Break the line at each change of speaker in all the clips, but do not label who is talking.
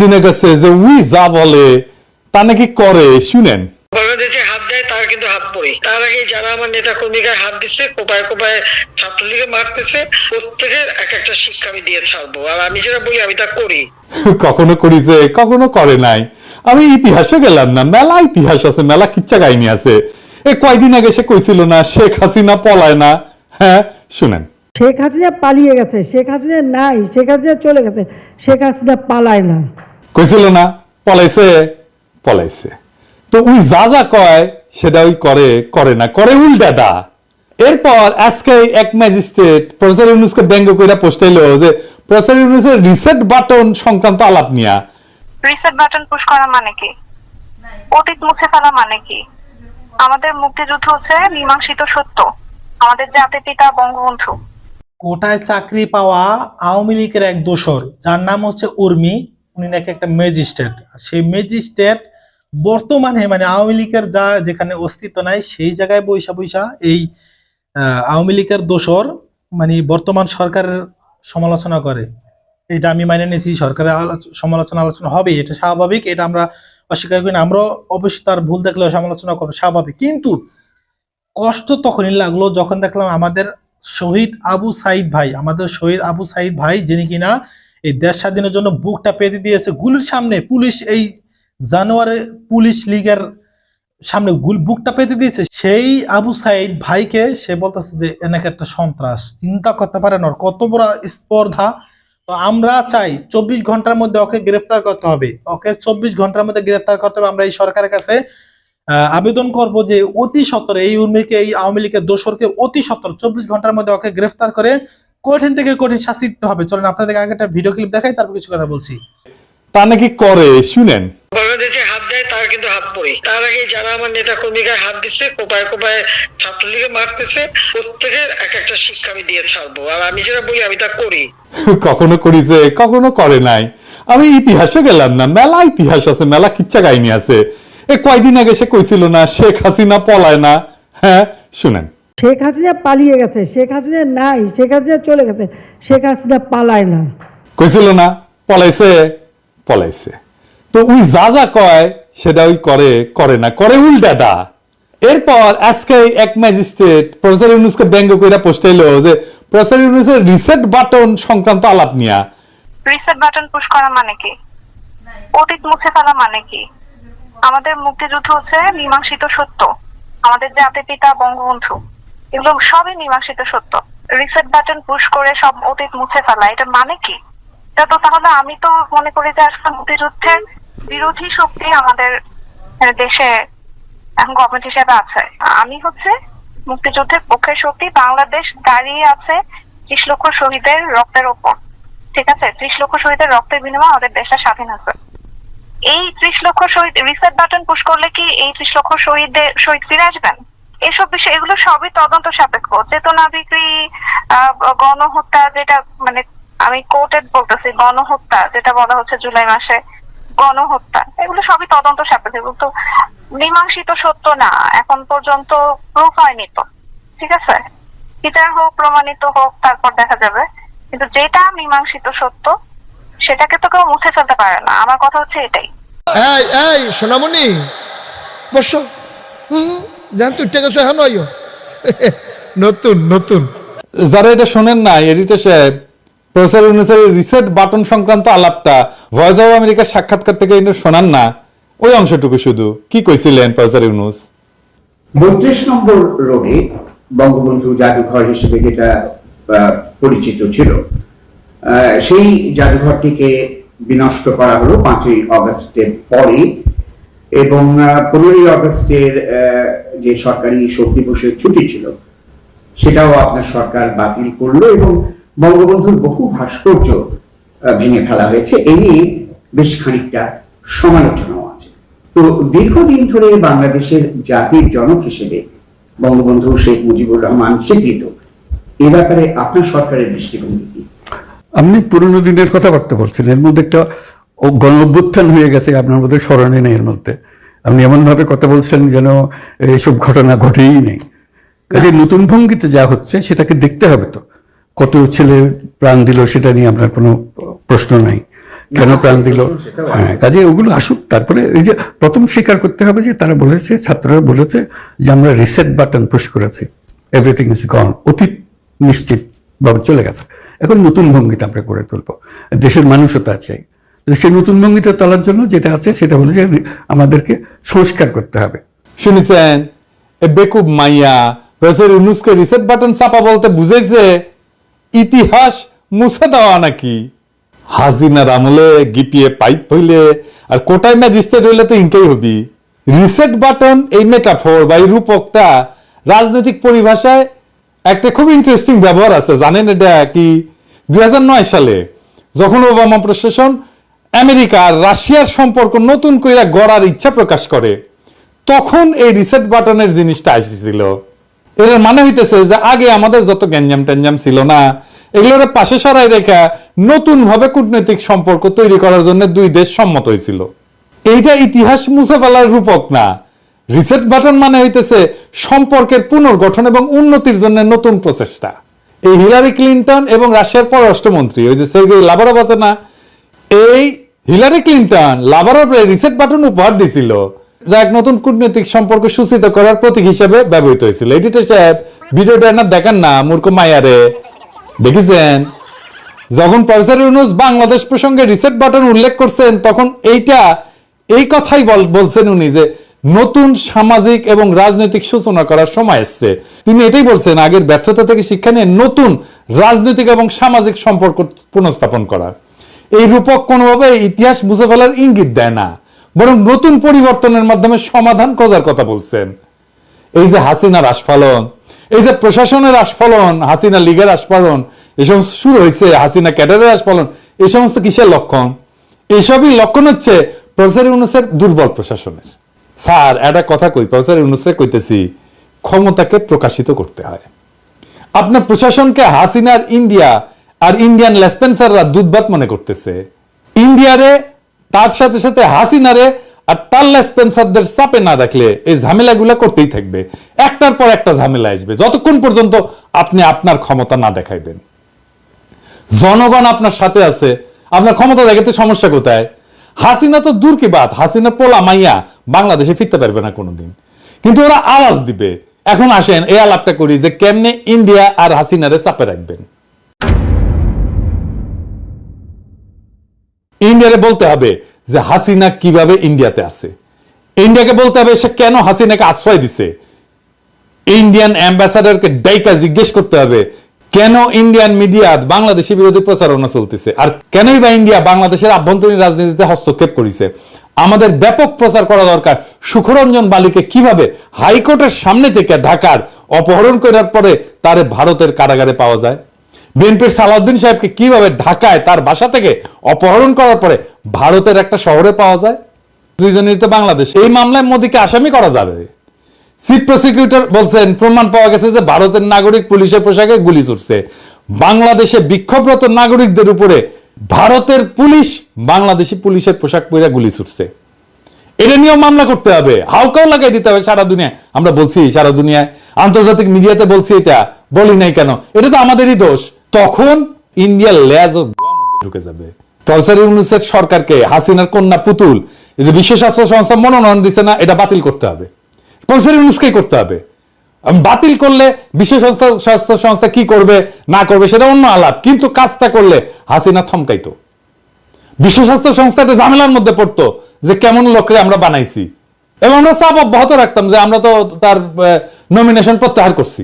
হাজিনের কাছে যে উই যা বলে তা নাকি করে? শুনেন।
বাংলাদেশে হাত দেয় তার কিন্তু হাত পড়ে তার আগে যারা আমার নেতা কর্মীকে হাত দিচ্ছে কোপায় কোপায় ছাত্রলীগে মারতেছে প্রত্যেকের এক একটা শিক্ষা আমি দিয়ে ছাড়বো। আর আমি যেটা বলি আমি তা করি।
কখনো করিছে কখনো করে নাই। আমি ইতিহাসে গেলাম না মেলা ইতিহাস আছে মেলা কিচ্ছা কাহিনী আছে। এ কয়দিন আগে সে কইছিল না শেখ হাসিনা পলায় না। হ্যাঁ শুনেন।
শেখ হাসিনা পালিয়ে গেছে শেখ হাসিনা নাই শেখ হাসিনা চলে গেছে শেখ হাসিনা পালায় না।
কইছিল না পলাইছে পলাইছে। তো ওই যা যা কয় সেটা ওই করে করে না করে উল্টাটা। এরপর আজকে এক ম্যাজিস্ট্রেট প্রফেসর ইউনুসকে ব্যঙ্গ কইরা পোস্টাইলো যে প্রফেসর ইউনুসের রিসেট বাটন সংক্রান্ত আলাপ নিয়া।
রিসেট বাটন পুশ করা মানে কি? অতীত মুছে ফেলা মানে কি? আমাদের মুক্তিযুদ্ধ হচ্ছে মীমাংসিত সত্য। আমাদের জাতির পিতা বঙ্গবন্ধু।
কোটায় চাকরি পাওয়া আওয়ামী লীগের এক দোসর যার নাম হচ্ছে উর্মি। উনি নাকি একটা ম্যাজিস্ট্রেট। আর সেই ম্যাজিস্ট্রেট বর্তমানে মানে আওয়ামী লীগের যা যেখানে অস্তিত্ব নাই, সেই জায়গায় বৈশা বৈশা এই আওয়ামী লীগের দোসর মানে বর্তমান সরকারের সমালোচনা করে। এটা আমি মানে নিয়েছি, সরকারের সমালোচনা আলোচনা হবে এটা স্বাভাবিক, এটা আমরা অস্বীকার করি না। আমরাও অবশ্যই তার ভুল দেখলেও সমালোচনা করব স্বাভাবিক। কিন্তু কষ্ট তখনই লাগল যখন দেখলাম আমাদের শহীদ আবু সাইদ ভাই, আমাদের শহীদ আবু সাইদ ভাই যিনি কিনা এই দেশ স্বাধীনের জন্য বুকটা পেতে দিয়েছে গুলির সামনে। পুলিশ এই জানুয়ারি পুলিশ লীগের সামনে গুল বুকটা পেতে দিয়েছে। সেই আবু সাইদ ভাইকে সে বলতেছে যে, এনেকে একটা সন্ত্রাস। চিন্তা করতে পারেন ওর কত বড় স্পর্ধা। তো আমরা চাই চব্বিশ ঘণ্টার মধ্যে ওকে গ্রেফতার করতে হবে। ওকে চব্বিশ ঘণ্টার মধ্যে গ্রেফতার করতে হবে। আমরা এই সরকারের কাছে আবেদন করব যে অতি সত্তর এই উর্মিকে, এই আওয়ামী লীগের দোসরকে অতি সত্তর চব্বিশ ঘণ্টার মধ্যে ওকে গ্রেফতার করে কঠিন থেকে কঠিন শাস্তি দিতে হবে। চলেন আপনাদের আগে একটা ভিডিও ক্লিপ দেখাই তারপর কিছু কথা বলছি।
তা নাকি করে? শুনেন।
বাংলাদেশে হাত দেয় তার কিন্তু হাত পড়ে তার আগে যারা আমার নেতা কর্মীকে হাত দিচ্ছে কোপায় কোপায় ছাত্রলীগে মারতেছে প্রত্যেকের এক একটা শিক্ষা আমি দিয়ে ছাড়বো। আর আমি যেটা বলি আমি তা করি।
কখনো করিছে কখনো করে নাই। আমি ইতিহাসে গেলাম না মেলা ইতিহাস আছে মেলা কিচ্ছা কাহিনী আছে। এ কয়দিন আগে সে কইছিল না শেখ হাসিনা পলায় না। হ্যাঁ শুনেন।
শেখ হাসিনা পালিয়ে গেছে শেখ হাসিনা নাই শেখ হাসিনা চলে গেছে শেখ হাসিনা পালায় না।
কইছিল না পলাইছে পলাইছে। তো ওই যা যা কয় সেটা ওই করে করে না করে উল্টাটা। এরপর আজকে এক ম্যাজিস্ট্রেট প্রফেসর ইউনুসকে ব্যঙ্গ কইরা পোস্টাইলো যে প্রফেসর ইউনুসের রিসেট বাটন সংক্রান্ত আলাপ নিয়া।
রিসেট বাটন পুশ করা মানে কি? অতীত মুছে ফেলা মানে কি? আমাদের মুক্তিযুদ্ধ হচ্ছে মীমাংসিত সত্য। আমাদের জাতির পিতা বঙ্গবন্ধু। এগুলো সবই মীমাংসিত সত্য। রিসেট বাটন পুশ করে সব অতীত মুছে ফেলা, এটা মানে কি? এটা তো তাহলে আমি তো মনে করি যে আসলে মুক্তিযুদ্ধের বিরোধী শক্তি আমাদের দেশে এখন গভর্নমেন্ট হিসেবে আছে। আমি হচ্ছে মুক্তিযুদ্ধের পক্ষের শক্তি, বাংলাদেশ দাঁড়িয়ে আছে ত্রিশ লক্ষ শহীদের রক্তের ওপর। ঠিক আছে? ত্রিশ লক্ষ শহীদের রক্তের বিনিময়ে আমাদের দেশটা স্বাধীন আছে এই ত্রিশ লক্ষ শহীদ রিসেট বাটন পুশ করলে কি এই ত্রিশ লক্ষ শহীদদের শহীদ ফিরে আসবেন? এসব বিষয়, এগুলো সবই তদন্ত সাপেক্ষ। চেতনা বিক্রি গণহত্যা যেটা মানে আমি কোর্টেড বলতেছি, গণহত্যা যেটা বলা হচ্ছে জুলাই মাসে, গণহত্যা, এগুলো সবই তদন্ত সাপেক্ষ। এগুলো তো মীমাংসিত সত্য না, এখন পর্যন্ত প্রুফ হয়নি তো। ঠিক আছে? বিচার হোক, প্রমাণিত হোক, তারপর দেখা যাবে। কিন্তু যেটা মীমাংসিত সত্য, সেটাকে তো কেউ মুছে ফেলতে পারে না। আমার কথা হচ্ছে এটাই।
এই এই, সোনামণি, বসো। হুম? তুই টেকে নতুন নতুন।
যারা এটা শোনেন না এডিটর সাহেব প্রফেসর ইউনুসের রিসেট বাটন সংক্রান্ত আলাপটা ভয়েস অফ আমেরিকার সাক্ষাৎকার থেকে কিন্তু শোনান না। ওই অংশটুকু শুধু। কি কইছিলেন প্রফেসর ইউনুস?
বত্রিশ নম্বর রোডে বঙ্গবন্ধু জাদুঘর হিসেবে যেটা আহ, পরিচিত ছিল আহ, সেই জাদুঘরটিকে বিনষ্ট করা হলো পাঁচই অগস্টের পরে এবং পনেরোই অগস্টের যে সরকারি শোক দিবসের ছুটি ছিল, সেটাও আপনার সরকার বাতিল করল এবং বঙ্গবন্ধুর বহু ভাস্কর্য ভেঙে ফেলা হয়েছে। এই নিয়ে বেশ খানিকটা সমালোচনাও আছে। তো দীর্ঘদিন ধরে বাংলাদেশের জাতির জনক হিসেবে বঙ্গবন্ধু শেখ মুজিবুর রহমান স্বীকৃত। এ ব্যাপারে আপনার সরকারের দৃষ্টিভঙ্গি কি?
আপনি পুরনো দিনের কথাবার্তা বলছেন। এর মধ্যে একটা ও- গণ অভ্যুত্থান হয়ে গেছে আপনার মধ্যে স্মরণে নেই এর মধ্যে। আপনি এমনভাবে কথা বলছেন যেন এইসব ঘটনা ঘটেই নেই। কাজে নতুন ভঙ্গিতে যা হচ্ছে সেটাকে দেখতে হবে তো। কত ছেলে প্রাণ দিল সেটা নিয়ে আপনার কোনো প্রশ্ন নাই। কেন প্রাণ দিল? হ্যাঁ কাজে ওগুলো আসুক। তারপরে এই যে প্রথম স্বীকার করতে হবে যে তারা বলেছে ছাত্ররা বলেছে যে আমরা রিসেট বাটন পুশ করেছি। এভরিথিং ইজ গন অতীত নিশ্চিত ভাবে চলে গেছে। এখন নতুন ভঙ্গিতে আমরা করে তুলবো। দেশের মানুষও তা চাই। সেই নতুন ভঙ্গিতে তোলার জন্য যেটা আছে সেটা হলো যে আমাদেরকে সংস্কার করতে হবে।
শুনেছেন? বেকুব মাইয়া প্রফেসর ইউনুসকে রিসেট বাটন চাপা বলতে বুঝাইছে, ইতিহাস মুছে দেওয়া নাকি? হাসিনার আমলে গিপিয়ে পাইপ হইলে আর কোটায় ম্যাজিস্ট্রেট হইলে তো ইনকেই হবি। রিসেট বাটন এই মেটাফোর বা এই রূপকটা রাজনৈতিক পরিভাষায় একটা খুব ইন্টারেস্টিং ব্যবহার আছে। জানেন এটা কি? দুই হাজার নয় সালে যখন ওবামা প্রশাসন আমেরিকা রাশিয়ার সম্পর্ক নতুন কইরা গড়ার ইচ্ছা প্রকাশ করে। তখন এই রিসেট বাটনের জিনিসটা এসেছিল এর মানে হইতেছে যে আগে আমাদের যত গ্যাঞ্জাম ট্যাঞ্জাম ছিল না, এগুলোর পাশে সরাই রেখা নতুন ভাবে কূটনৈতিক সম্পর্ক তৈরি করার জন্য দুই দেশ সম্মত হয়েছিল এইটা ইতিহাস মুছে ফেলার রূপক না। রিসেট বাটন মানে হইতেছে সম্পর্কের পুনর্গঠন এবং উন্নতির জন্য নতুন প্রচেষ্টা। এই হিলারি ক্লিনটন এবং রাশিয়ার পররাষ্ট্রমন্ত্রী, ওই যে সের্গেই লাভারভ আছে না, এই হিলারি ক্লিনটন লাভারভে রিসেট বাটন উপহার দিছিল, যা এক নতুন কূটনৈতিক সম্পর্ক সূচিত করার প্রতীক হিসেবে ব্যবহৃত হয়েছিল। এডিটর সাহেব ভিডিওটা না দেখান না, মূর্খ মায়ারে দেখেছেন? যখন প্রফেসর ইউনুস বাংলাদেশ প্রসঙ্গে রিসেট বাটন উল্লেখ করছেন, তখন এইটা, এই কথাই বল- বলছেন উনি যে নতুন সামাজিক এবং রাজনৈতিক সূচনা করার সময় এসছে। তিনি এটাই বলছেন, আগের ব্যর্থতা থেকে শিক্ষা নিয়ে নতুন রাজনৈতিক এবং সামাজিক সম্পর্ক পুনঃস্থাপন করা এই রূপক কোনোভাবে ইতিহাস বুঝে ফেলার ইঙ্গিত দেয় না, বরং নতুন পরিবর্তনের মাধ্যমে সমাধান খোঁজার কথা বলছেন। এই যে হাসিনার আস্ফালন, এই যে প্রশাসনের আস্ফালন, হাসিনা লীগের আস্ফালন এই সমস্ত শুরু হয়েছে, হাসিনা ক্যাডারের আস্ফালন এই সমস্ত কিসের লক্ষণ? এইসবই লক্ষণ হচ্ছে প্রফেসর ইউনুসের দুর্বল প্রশাসনের। স্যার, একটা কথা কই, প্রফেসর ইউনুসের কইতেছি, ক্ষমতাকে প্রকাশিত করতে হয়। আপনার প্রশাসনকে হাসিনার ইন্ডিয়া আর ইন্ডিয়ান লেসপেন্সাররা দুধবাত মনে করতেছে। ইন্ডিয়ারে, তার সাথে সাথে হাসিনারে আর তার লেসপেন্সারদের চাপে না রাখলে এই ঝামেলাগুলো করতেই থাকবে। একটার পর একটা ঝামেলা আসবে। যতক্ষণ পর্যন্ত আপনি আপনার ক্ষমতা না দেখাইবেন। জনগণ আপনার সাথে আছে, আপনার ক্ষমতা দেখাতে সমস্যা কোথায়? হাসিনা তো দূর কি বাত? হাসিনা পোলা মাইয়া বাংলাদেশে ফিরতে পারবে না কোনোদিন। কিন্তু ওরা আওয়াজ দিবে। এখন আসেন, এই আলাপটা করি যে কেমনে ইন্ডিয়া আর হাসিনারে চাপে রাখবেন। ইন্ডিয়ারে বলতে হবে যে হাসিনা কীভাবে ইন্ডিয়াতে আছে। ইন্ডিয়াকে বলতে হবে সে কেন হাসিনাকে আশ্রয় দিছে। ইন্ডিয়ান অ্যাম্বাসাডারকে ডাইকা জিজ্ঞেস করতে হবে, কেন ইন্ডিয়ান মিডিয়া বাংলাদেশি বিরোধী প্রচারণা চলতেছে? আর কেনই বা ইন্ডিয়া বাংলাদেশের আভ্যন্তরীণ রাজনীতিতে হস্তক্ষেপ করেছে? আমাদের ব্যাপক প্রচার করা দরকার। সুখরঞ্জন বালিকে কীভাবে হাইকোর্টের সামনে থেকে ঢাকার অপহরণ করার পরে তারে ভারতের কারাগারে পাওয়া যায়? বিএনপির সালাউদ্দিন সাহেবকে কীভাবে ঢাকায় তার বাসা থেকে অপহরণ করার পরে ভারতের একটা শহরে পাওয়া যায়? দুইজনই বাংলাদেশ। এই মামলায় মোদীকে আসামি করা যাবে। চিফ প্রসিকিউটর বলছেন, প্রমাণ পাওয়া গেছে যে ভারতের নাগরিক পুলিশের পোশাকে গুলি ছুটছে বাংলাদেশে বিক্ষোভরত নাগরিকদের উপরে ভারতের পুলিশ বাংলাদেশি পুলিশের পোশাক পরে গুলি ছুটছে এটা নিয়েও মামলা করতে হবে। হাউকাও লাগাই দিতে হবে সারা দুনিয়ায়। আমরা বলছি সারা দুনিয়ায়। আন্তর্জাতিক মিডিয়াতে বলছি এটা। বলি নাই কেন? এটা তো আমাদেরই দোষ। তখন ইন্ডিয়া লেজ ও ঢুকে যাবে। প্রফেসর ইউনুসের সরকারকে, হাসিনার কন্যা পুতুল, এই যে বিশ্ব স্বাস্থ্য সংস্থা মনোনয়ন দিচ্ছে না, এটা বাতিল করতে হবে। প্রফেসর ইউনুসকেই করতে হবে। বাতিল করলে বিশ্ব স্বাস্থ্য স্বাস্থ্য সংস্থা কি করবে, না করবে, সেটা অন্য আলাপ। কিন্তু কাজটা করলে হাসিনা থমকাইতো। বিশ্ব স্বাস্থ্য সংস্থা একটা ঝামেলার মধ্যে পড়তো যে কেমন লোকরে আমরা বানাইছি। এবং আমরা চাপ অব্যাহত রাখতাম যে আমরা তো তার নমিনেশন প্রত্যাহার করছি।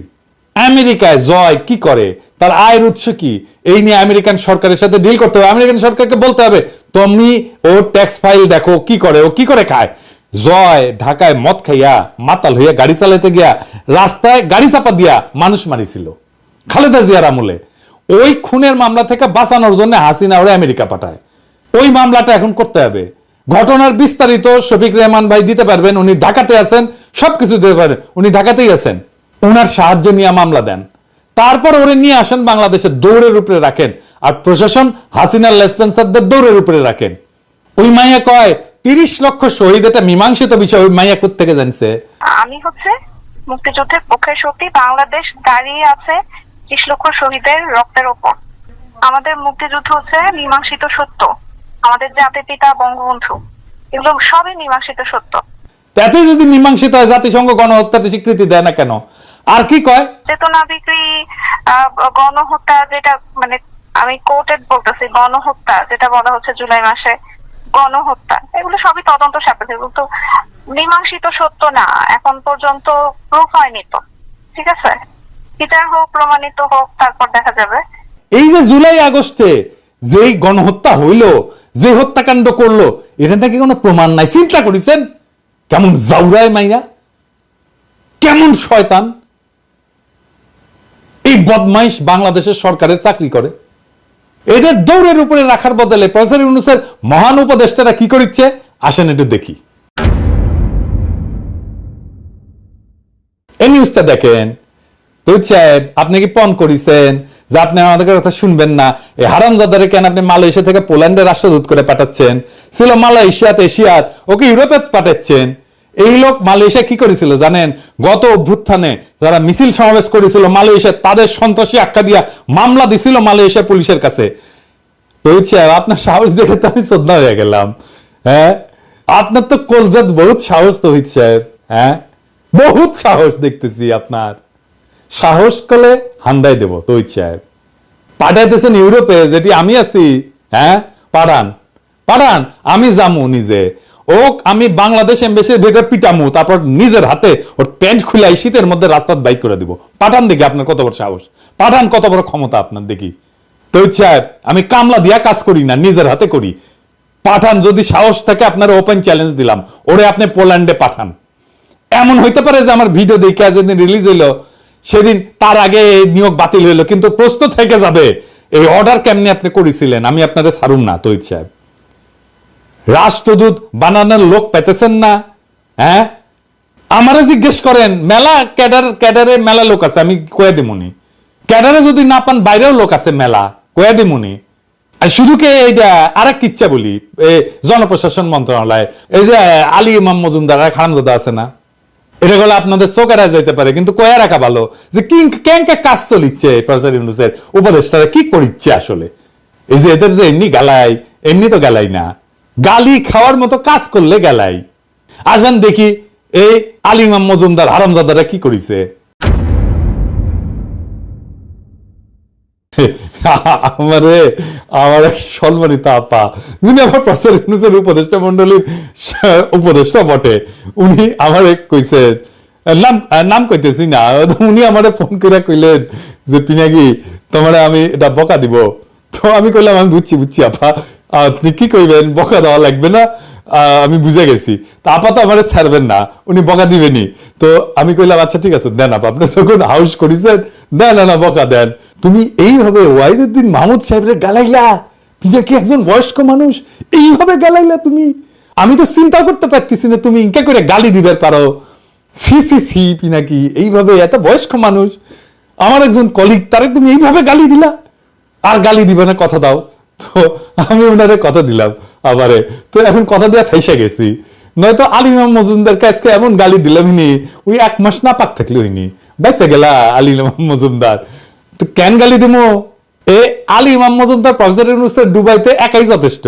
আমেরিকায় জয় কি করে? তার আয়ের উৎস কি? এই নিয়ে আমেরিকান সরকারের সাথে ডিল করতে হবে। আমেরিকান সরকারকে বলতে হবে, তুমি ও ট্যাক্স ফাইল দেখো, কি করে? ও কি করে খায়? জয় ঢাকায় মদ খাইয়া, মাতাল হইয়া, গাড়ি চালাতে গিয়া, রাস্তায় গাড়ি চাপা দিয়া মানুষ মারিছিল। খালেদা জিয়ার আমলে। ওই খুনের মামলা থেকে বাঁচানোর জন্য হাসিনা ওরে আমেরিকা পাঠায়। ওই মামলাটা এখন করতে হবে। ঘটনার বিস্তারিত শফিক রেহমান ভাই দিতে পারবেন, উনি ঢাকাতে আছেন, সবকিছু দিতে পারেন উনি ঢাকাতেই আছেন। ওনার সাহায্য নিয়ে মামলা দেন। তারপর ওরে নিয়ে আসেন বাংলাদেশের দৌড়ের উপরে রাখেন। আর প্রশাসন হাসিনার লেসপেন্সারদের দৌড়ের উপরে রাখেন। ওই মাইয়া কয় তিরিশ লক্ষ শহীদ এটা মীমাংসিত বিষয় ওই মাইয়া থেকে জানছে?
আমি হচ্ছে মুক্তিযুদ্ধের পক্ষের শক্তি বাংলাদেশ দাঁড়িয়ে আছে ত্রিশ লক্ষ শহীদের রক্তের ওপর। আমাদের মুক্তিযুদ্ধ হচ্ছে মীমাংসিত সত্য। আমাদের জাতির পিতা বঙ্গবন্ধু এগুলো সবই মীমাংসিত সত্য।
তাতে যদি মীমাংসিত হয় জাতিসংঘ গণহত্যার স্বীকৃতি দেয় না কেন? আর কি কয়?
চেতনা বিক্রি গণহত্যা যেটা মানে আমি কোর্টেড বলতেছি গণহত্যা যেটা বলা হচ্ছে জুলাই মাসে গণহত্যা এগুলো সবই তদন্ত সাপেক্ষে এগুলো তো মীমাংসিত সত্য না এখন পর্যন্ত প্রুফ হয়নি তো ঠিক আছে? বিচার হোক প্রমাণিত হোক তারপর দেখা যাবে।
এই যে জুলাই আগস্টে যেই গণহত্যা হইল যে হত্যাকাণ্ড করল এটা নাকি কোনো প্রমাণ নাই? চিন্তা করেছেন? কেমন জাউরায় মাইয়া কেমন শয়তান? বদমাইশ বাংলাদেশের সরকারের চাকরি করে। এদের দৌড়ের উপরে রাখার বদলে প্রফেসর ইউনুসের মহান উপদেষ্টারা কি করিচ্ছে? আসেন একটু দেখি। এই নিউজটা দেখেন। তৈত সাহেব, আপনি কি পণ করিছেন? যে আপনি আমাদের কথা শুনবেন না। এই হারামজাদারে কেন আপনি মালয়েশিয়া থেকে পোল্যান্ডে রাষ্ট্রদূত করে পাঠাচ্ছেন? ছিল মালয়েশিয়াতে এশিয়াত, ওকে ইউরোপে পাঠাচ্ছেন। এই লোক মালয়েশিয়া কি করেছিল জানেন? গত অভ্যুত্থানে যারা মিছিল সমাবেশ করেছিল মালয়েশিয়া, তাদের সন্ত্রাসী আখ্যা দিয়া মামলা দিছিল মালয়েশিয়া পুলিশের কাছে। আপনার সাহস দেখে তো আমি শ্রদ্ধা হয়ে গেলাম। হ্যাঁ? আপনার তো কলজাত বহুত সাহস, রোহিত সাহেব। হ্যাঁ? বহুত সাহস দেখতেছি আপনার। সাহস করলে হান্দাই দেব, রোহিত সাহেব। পাঠাইতেছেন ইউরোপে, যেটি আমি আছি। হ্যাঁ? পাঠান। পাঠান, আমি যামু নিজে। ও আমি বাংলাদেশ এম্বাসির ভেতর পিটামু, তারপর নিজের হাতে ওর প্যান্ট খুলাই শীতের মধ্যে রাস্তার বাইক করে দিব। পাঠান দেখি আপনার কত বড় সাহস। পাঠান কত বড় ক্ষমতা আপনার দেখি। তো সাহেব আমি কামলা দিয়া কাজ করি না, নিজের হাতে করি। পাঠান, যদি সাহস থাকে আপনার ওপেন চ্যালেঞ্জ দিলাম, ওরে আপনি পোল্যান্ডে পাঠান। এমন হইতে পারে যে আমার ভিডিও দেখে যেদিন রিলিজ হইল, সেদিন তার আগে এই নিয়োগ বাতিল হইল, কিন্তু প্রশ্ন থেকে যাবে, এই অর্ডার কেমনি আপনি করেছিলেন? আমি আপনারে সারুম না তৈত সাহেব রাষ্ট্রদূত বানানোর লোক পেতেছেন না হ্যাঁ? আমারে জিজ্ঞেস করেন, মেলা ক্যাডার, ক্যাডারে মেলা লোক আছে, আমি কয়ে দিমুনি ক্যাডারে যদি না পান, বাইরেও লোক আছে মেলা, কয়ে দিমুনি আর শুধু কে এইটা আর এক ইচ্ছা বলি জনপ্রশাসন মন্ত্রণালয়, এই যে আলী ইমাম মজুমদার খানজাদা আছে না, এটা গেলে আপনাদের চোখেরা যাইতে পারে, কিন্তু কয়ে রাখা ভালো যে কি, কেঙ্কে কাজ চলিচ্ছে, প্রফেসর উপদেষ্টারা কি করিচ্ছে আসলে? এই যে এদের যে এমনি গালাই, এমনি তো গালাই না। গালি খাওয়ার মতো কাজ করলে গালাই। আসেন দেখি এই আলিমাম মজুমদার হারামজাদারা কি করিছে। আমারে, আমার এক সম্মানিত আপা, যিনি আমার প্রফেসর ইউনুসের উপদেষ্টা মন্ডলীর উপদেষ্টা বটে, উনি আমার কইছে, নাম নাম কইতেছি না, উনি আমারে ফোন করে কইলেন যে, পিনাকি, তোমার আমি এটা বকা দিব। তো আমি কইলাম, আমি বুঝছি বুঝছি, আপা। আপনি কি কইবেন? বকা দেওয়া লাগবে না। আমি বুঝে গেছি। তা আপা তো আমার ছাড়বেন না। উনি বকা দিবেনি তো আমি কইলাম আচ্ছা ঠিক আছে, দেন আপা। আপনি যখন হাউস করেছেন দেন না না, বকা দেন। তুমি এইভাবে ওয়াইদুদ্দিন মাহমুদ সাহেবের গালাইলা? তুমি কি একজন বয়স্ক মানুষ? এইভাবে গালাইলা তুমি? আমি তো চিন্তা করতে পারতেছি না তুমি ইনকা করে গালি দিবার পারো। সি সি সি পিনাকি এইভাবে এত বয়স্ক মানুষ। আমার একজন কলিগ, তারে তুমি এইভাবে গালি দিলা? আর গালি দিবে না, কথা দাও। তো আমি ওনারে কথা দিলাম আবারে। তো এখন কথা দেওয়া ফেসে গেছি। নয়তো আলিমাম মজুমদার কাছকে এমন গালি দিলাম নি ওই এক মাস না পাক থাকলে হইনি বেঁচে গেলা আলিমাম মজুমদার। তো কেন গালি দিমো? এ আলী ইমাম মজুমদার প্রফেসর ইউনুসের দুবাইতে একাই যথেষ্ট।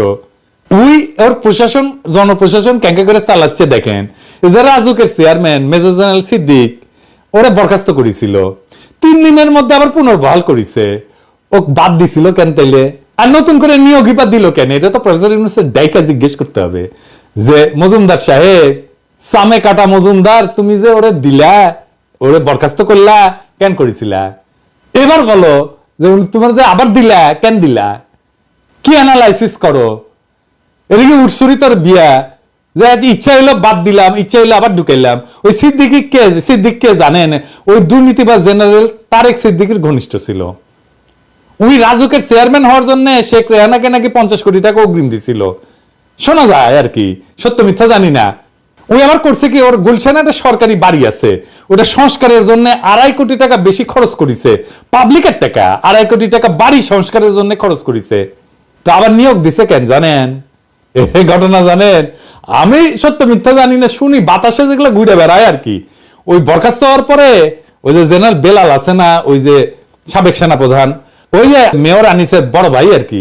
উই ওর প্রশাসন, জনপ্রশাসন ক্যাঙ্কা করে চালাচ্ছে দেখেন। এই যে রাজুকের চেয়ারম্যান মেজর জেনারেল সিদ্দিক, ওরা বরখাস্ত করেছিল। তিন দিনের মধ্যে আবার পুনর্বহাল করেছে। ও বাদ দিছিল কেন তাইলে? আর নতুন করে নিয়োগই বা দিল কেন? এটা তো প্রফেসর ইউনুসের ডাইকা জিজ্ঞেস করতে হবে যে, মজুমদার সাহেব, সামে কাটা মজুমদার, তুমি যে ওরে দিলা, ওরে বরখাস্ত করলা, কেন করেছিলা? এবার বলো যে তোমার যে আবার দিলা, কেন দিলা? কি অ্যানালাইসিস করো? এটা কি উৎসরিতর বিয়া, যে ইচ্ছা হইল বাদ দিলাম, ইচ্ছা হইল আবার ঢুকাইলাম। ওই সিদ্দিকি কে, সিদ্দিক কে জানেন? ওই দুর্নীতিবাজ জেনারেল তারেক সিদ্দিকির ঘনিষ্ঠ ছিল। উনি রাজুকের চেয়ারম্যান হওয়ার জন্য শেখ রেহানাকে নাকি পঞ্চাশ কোটি টাকা অগ্রিম দিছিল। শোনা যায় আর কি, সত্য মিথ্যা জানি না। ওই আবার করছে কি, ওর গুলশানে একটা সরকারি বাড়ি আছে। ওটা সংস্কারের জন্য আড়াই কোটি টাকা বেশি খরচ করেছে। পাবলিকের টাকা, আড়াই কোটি টাকা বাড়ি সংস্কারের জন্য খরচ করেছে। তো আবার নিয়োগ দিছে কেন জানেন? এই ঘটনা জানেন? আমি সত্য মিথ্যা জানি না, শুনি বাতাসে যেগুলো ঘুরে বেড়ায় আর কি। ওই বরখাস্ত হওয়ার পরে ওই যে জেনারেল বেলাল আছে না, ওই যে সাবেক সেনা প্রধান ওই মেয়র আনিসের বড় ভাই আর কি।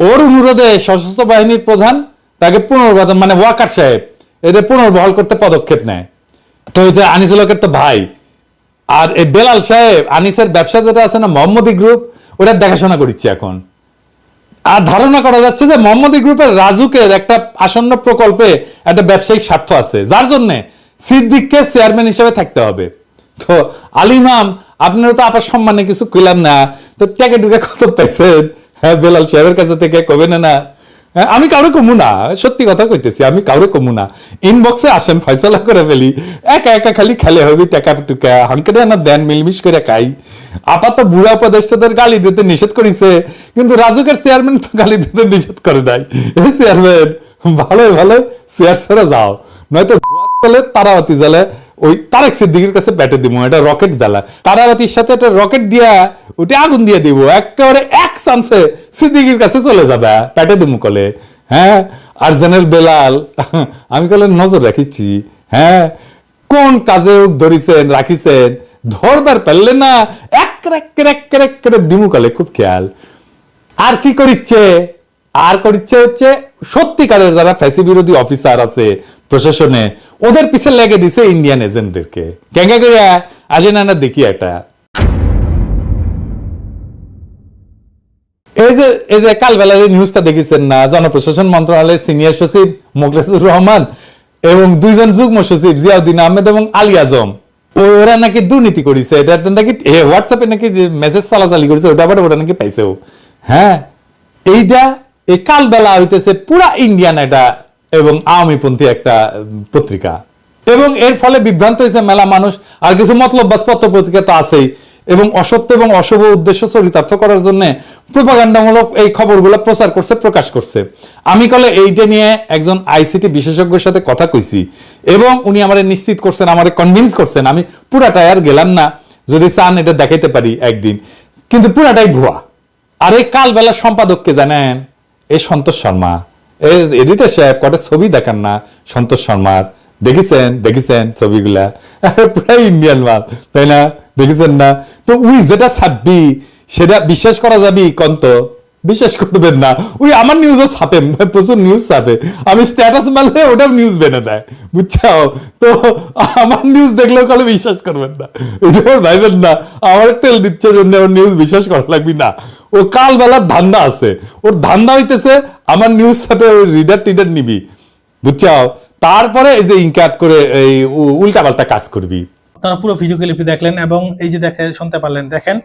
ওর অনুরোধে সশস্ত্র বাহিনীর প্রধান তাকে পুনর্বাদন মানে ওয়াকার সাহেব, এদের পুনর্বহাল করতে পদক্ষেপ নেয়। তো ওই যে আনিসুল হকের তো ভাই। আর এই বেলাল সাহেব, আনিসের ব্যবসা যেটা আছে না, মোহাম্মদী গ্রুপ, ওটা দেখাশোনা করছে এখন। আর ধারণা করা যাচ্ছে যে মোহাম্মদী গ্রুপের রাজুকের একটা আসন্ন প্রকল্পে একটা ব্যবসায়িক স্বার্থ আছে। যার জন্য সিদ্দিককে চেয়ারম্যান হিসেবে থাকতে হবে। তো আলিমাম আপনারা তো আপার সম্মানে কিছু কইলাম না। তো ট্যাকে টুকে কত পাইছেন হ্যাঁ বেলাল সাহেবের কাছে থেকে কবে না না? হ্যাঁ, আমি কাউরে কমু না। সত্যি কথা কইতেছি আমি কাউরে কমু না। ইনবক্সে আসেন ফয়সলা করে ফেলি। একা একা খালি খেলে হবি টাকা টুকা। হাঙ্কেটে না দেন মিলমিশ করে খাই। আপাতত বুড়া উপদেষ্টাদের গালি দিতে নিষেধ করেছে কিন্তু রাজুকের চেয়ারম্যান তো গালি দিতে নিষেধ করে নাই। এই চেয়ারম্যান ভালো ভালো চেয়ার ছেড়ে যাও। নয়তো করলে তারাবাতি জ্বালে। ওই তারেক সিদ্দিকের কাছে ব্যাটে দিব, এটা রকেট জ্বালা। তারাবাতির সাথে একটা রকেট দিয়া ওটা আগুন দিয়ে দিব, একেবারে এক চান্সে সিদ্দিকের কাছে চলে যাবে প্যাটে দিমু কলে। হ্যাঁ আর জেনারেল বেলাল, আমি কলে নজর রাখিছি হ্যাঁ কোন কাজে ধরিছেন, রাখিছেন? ধরবার পারলে না, এক রেক এক এক করে দিমু কলে, খুব খেয়াল। আর কি করিচ্ছে? আর করিচ্ছে হচ্ছে সত্যিকারের যারা ফ্যাসি বিরোধী অফিসার আছে প্রশাসনে, ওদের পিছে লেগে দিছে ইন্ডিয়ান এজেন্টদেরকে। কেঙ্গা করিয়া আসে না না, দেখি এটা এই যে এই যে কালবেলার নিউজটা দেখেছেন না, জনপ্রশাসন মন্ত্রণালয়ের সিনিয়র সচিব মোখলেসুর রহমান এবং দুইজন যুগ্ম সচিব জিয়াউদ্দিন আহমেদ এবং আলী আজম। ওরা নাকি দুর্নীতি করেছে, এটা নাকি হোয়াটসঅ্যাপে নাকি মেসেজ চালাচালি করেছে, ওটা আবার ওরা নাকি পাইছেও। হ্যাঁ এইটা এই কালবেলা হইতেছে পুরা ইন্ডিয়ান এটা এবং আওয়ামীপন্থী একটা পত্রিকা। এবং এর ফলে বিভ্রান্ত হয়েছে মেলা মানুষ। আর কিছু মতলব পত্র পত্রিকা তো আছেই। এবং অসত্য এবং অশুভ উদ্দেশ্য চরিতার্থ করার জন্য প্রপাগান্ডামূলক এই খবরগুলো প্রচার করছে, প্রকাশ করছে। আমি কলে এইটা নিয়ে একজন আইসিটি বিশেষজ্ঞের সাথে কথা কইছি। এবং উনি আমারে নিশ্চিত করছেন, আমারে কনভিন্স করছেন, আমি পুরাটাই আর গেলাম না। যদি চান এটা দেখাইতে পারি একদিন। কিন্তু পুরাটাই ভুয়া। আর এই কালবেলা সম্পাদককে জানেন সন্তোষ শর্মা। এই এডিটার সাহেব কটা ছবি দেখান না? সন্তোষ শর্মার দেখেছেন দেখেছেন ছবিগুলা? প্রায় ইন্ডিয়ান মাল, তাই না? দেখেছেন না? তো উই যেটা ছাড়বি, সেটা বিশ্বাস করা যাবি, কন্ত। বিশ্বাস করবেন না। ওই আমার নিউজও ছাপে, প্রচুর নিউজ ছাপে। আমি স্ট্যাটাস মারলে ওটাও নিউজ বেনে দেয় বুঝছ তো আমার নিউজ দেখলেও কালে বিশ্বাস করবেন না। এটা ভাইবেন না। আমার তেল দিচ্ছে জন্য ওর নিউজ বিশ্বাস করা লাগবি না। ও কাল বেলার ধান্দা আছে। ওর ধান্দা হইতেছে, আমার নিউজ ছাপে ওই রিডার টিডার নিবি বুঝছ তারপরে এই যে ইনকাত করে এই উল্টা পাল্টা কাজ করবি।
আপনারা পুরো ভিডিও ক্লিপটি দেখলেন এবং এই যে দেখে শুনতে পারলেন, দেখেন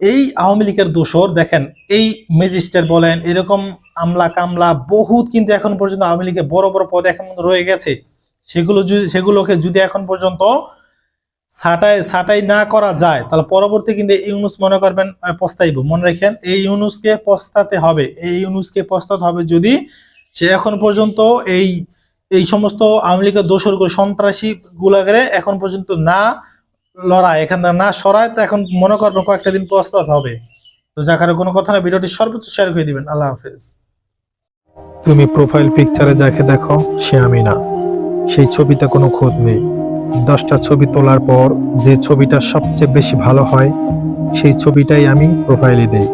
এই আওয়ামী লীগের দোষর, দেখেন, এই ম্যাজিস্ট্রেট বলেন, এরকম আমলা কামলা বহুত কিন্তু এখন পর্যন্ত আওয়ামী লীগের বড় বড় পদ এখন রয়ে গেছে। সেগুলো যদি, সেগুলোকে যদি এখন পর্যন্ত ছাটাই ছাটাই না করা যায়, তাহলে পরবর্তী কিন্তু ইউনুস মনে করবেন পস্তাইব। মনে রাখেন, এই ইউনুসকে পস্তাতে হবে, এই ইউনুসকে পস্তাতে হবে যদি সে এখন পর্যন্ত এই এই সমস্ত আওয়ামী লীগের দোষর সন্ত্রাসী গুলাগারে এখন পর্যন্ত না লড়াই, এখান থেকে না সরায় তো এখন মনে করবেন কয়েকটা দিন পস্তাতে হবে। তো যাখানে কোনো কথা না, ভিডিওটি সর্বোচ্চ শেয়ার করে দিবেন। আল্লাহ হাফেজ। তুমি প্রোফাইল পিকচারে যাকে দেখো, সে আমি না। সেই ছবিতে কোনো খোঁজ নেই। দশটা ছবি তোলার পর যে ছবিটা সবচেয়ে বেশি ভালো হয়, সেই ছবিটাই আমি প্রোফাইলে দেই।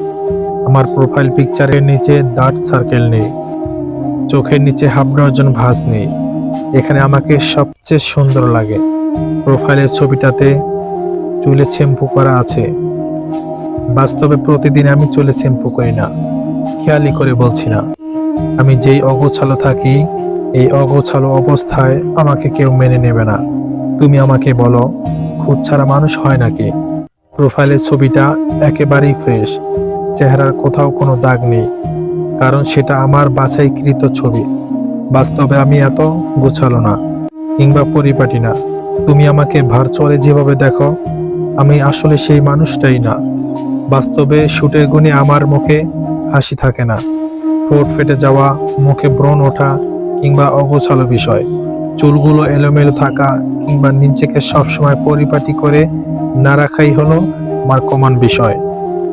আমার প্রোফাইল পিকচারের নিচে দাঁত সার্কেল নেই। চোখের নিচে হাফ ডজন ভাঁজ নেই। এখানে আমাকে সবচেয়ে সুন্দর লাগে। প্রোফাইলের ছবিটাতে চুলে শ্যাম্পু করা আছে। বাস্তবে প্রতিদিন আমি চুলে শ্যাম্পু করি না খেয়ালি করে বলছি না। আমি যেই অগোছালো থাকি, এই অগোছালো অবস্থায় আমাকে কেউ মেনে নেবে না। তুমি আমাকে বলো খুদ ছাড়া মানুষ হয় নাকি? প্রোফাইলের ছবিটা একেবারেই ফ্রেশ চেহারার কোথাও কোনো দাগ নেই, কারণ সেটা আমার বাছাইকৃত ছবি। বাস্তবে আমি এত গোছালো না, কিংবা পরিপাটি না। তুমি আমাকে ভার্চুয়ালে যেভাবে দেখো, আমি আসলে সেই মানুষটাই না। বাস্তবে শুটের গুণে আমার মুখে হাসি থাকে না। ঠোঁট ফেটে যাওয়া, মুখে ব্রণ ওঠা কিংবা অগোছালো বিষয়। চুলগুলো এলোমেলো থাকা কিংবা নিজেকে সবসময় পরিপাটি করে না রাখাই হলো আমার কমন বিষয়।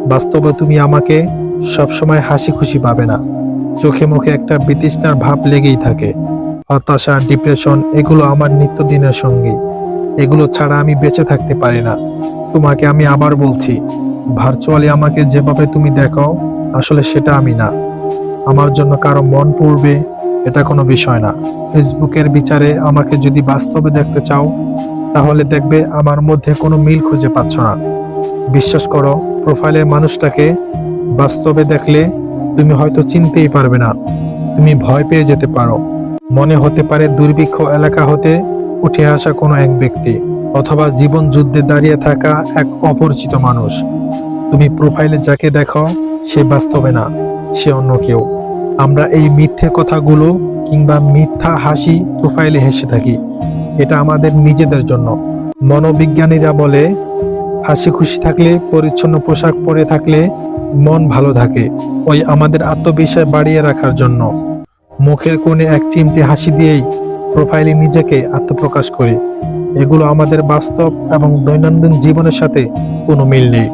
বাস্তবে তুমি আমাকে সবসময় হাসি খুশি পাবে না। চোখে মুখে একটা বিতৃষ্ণার ভাব লেগেই থাকে। হতাশা, ডিপ্রেশন, এগুলো আমার নিত্যদিনের সঙ্গী। এগুলো ছাড়া আমি বেঁচে থাকতে পারি না। তোমাকে আমি আবার বলছি, ভার্চুয়ালি আমাকে যেভাবে তুমি দেখো আসলে সেটা আমি না। আমার জন্য কারও মন পড়বে, এটা কোনো বিষয় না। ফেসবুকের বিচারে আমাকে যদি বাস্তবে দেখতে চাও, তাহলে দেখবে আমার মধ্যে কোনো মিল খুঁজে পাচ্ছ না। বিশ্বাস করো, প্রোফাইলের মানুষটাকে বাস্তবে দেখলে তুমি হয়তো চিনতেই পারবে না। তুমি ভয় পেয়ে যেতে পারো। মনে হতে পারে দুর্ভিক্ষ এলাকা হতে উঠে আসা কোনো এক ব্যক্তি অথবা জীবন যুদ্ধে দাঁড়িয়ে থাকা এক অপরিচিত মানুষ। তুমি প্রোফাইলে যাকে দেখো, সে বাস্তবে না, সে অন্য কেউ। আমরা এই মিথ্যে কথাগুলো কিংবা মিথ্যা হাসি প্রোফাইলে হেসে থাকি। এটা আমাদের নিজেদের জন্য। মনোবিজ্ঞানীরা বলে, হাসি খুশি থাকলে, পরিচ্ছন্ন পোশাক পরে থাকলে মন ভালো থাকে। ওই আমাদের আত্মবিশ্বাস বাড়িয়ে রাখার জন্য। মুখের কোণে এক চিমটি হাসি দিয়েই প্রোফাইলে নিজেকে আত্মপ্রকাশ করি। এগুলো আমাদের বাস্তব এবং দৈনন্দিন জীবনের সাথে কোনো মিল নেই।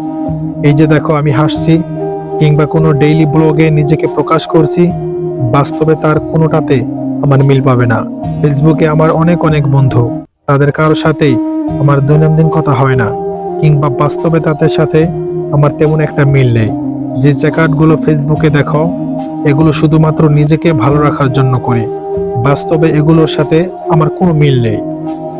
এই যে দেখো, আমি হাসছি কিংবা কোনো ডেইলি ব্লগে নিজেকে প্রকাশ করছি, বাস্তবে তার কোনোটাতে আমার মিল পাবে না। ফেসবুকে আমার অনেক অনেক বন্ধু, তাদের কারোর সাথেই আমার দৈনন্দিন কথা হয় না, কিংবা বাস্তবে তাদের সাথে আমার তেমন একটা মিল নেই। যে চ্যাকার্ডগুলো ফেসবুকে দেখো, এগুলো শুধুমাত্র নিজেকে ভালো রাখার জন্য করি। বাস্তবে এগুলোর সাথে আমার কোনো মিল নেই।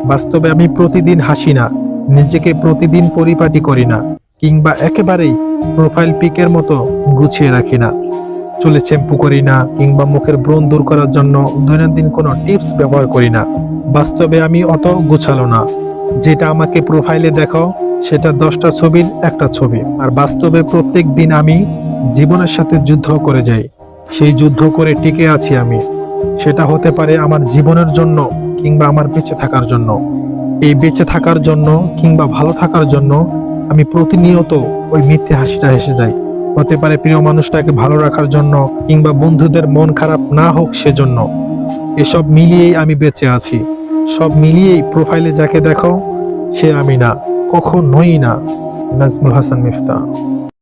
বাস্তবে আমি প্রতিদিন হাসি না, নিজেকে প্রতিদিন পরিপাটি করি না, কিংবা একেবারেই প্রোফাইল পিকের মতো গুছিয়ে রাখি না। চুলে শ্যাম্পু করি না, কিংবা মুখের ব্রণ দূর করার জন্য দৈনন্দিন কোনো টিপস ব্যবহার করি না। বাস্তবে আমি অত গুছালো না। যেটা আমাকে প্রোফাইলে দেখো সেটা দশটা ছবির একটা ছবি। আর বাস্তবে প্রত্যেক দিন আমি জীবনের সাথে যুদ্ধ করে যাই। সেই যুদ্ধ করে টিকে আছি আমি। সেটা হতে পারে আমার জীবনের জন্য কিংবা আমার বেঁচে থাকার জন্য। এই বেঁচে থাকার জন্য কিংবা ভালো থাকার জন্য আমি প্রতিনিয়ত ওই মিথ্যে হাসিটা হেসে যাই। হতে পারে প্রিয় মানুষটাকে ভালো রাখার জন্য কিংবা বন্ধুদের মন খারাপ না হোক সেজন্য। এসব মিলিয়েই আমি বেঁচে আছি। সব মিলিয়েই প্রোফাইলে যাকে দেখো, সে আমি না, কখনোই না। নাজমুল হাসান মিফতা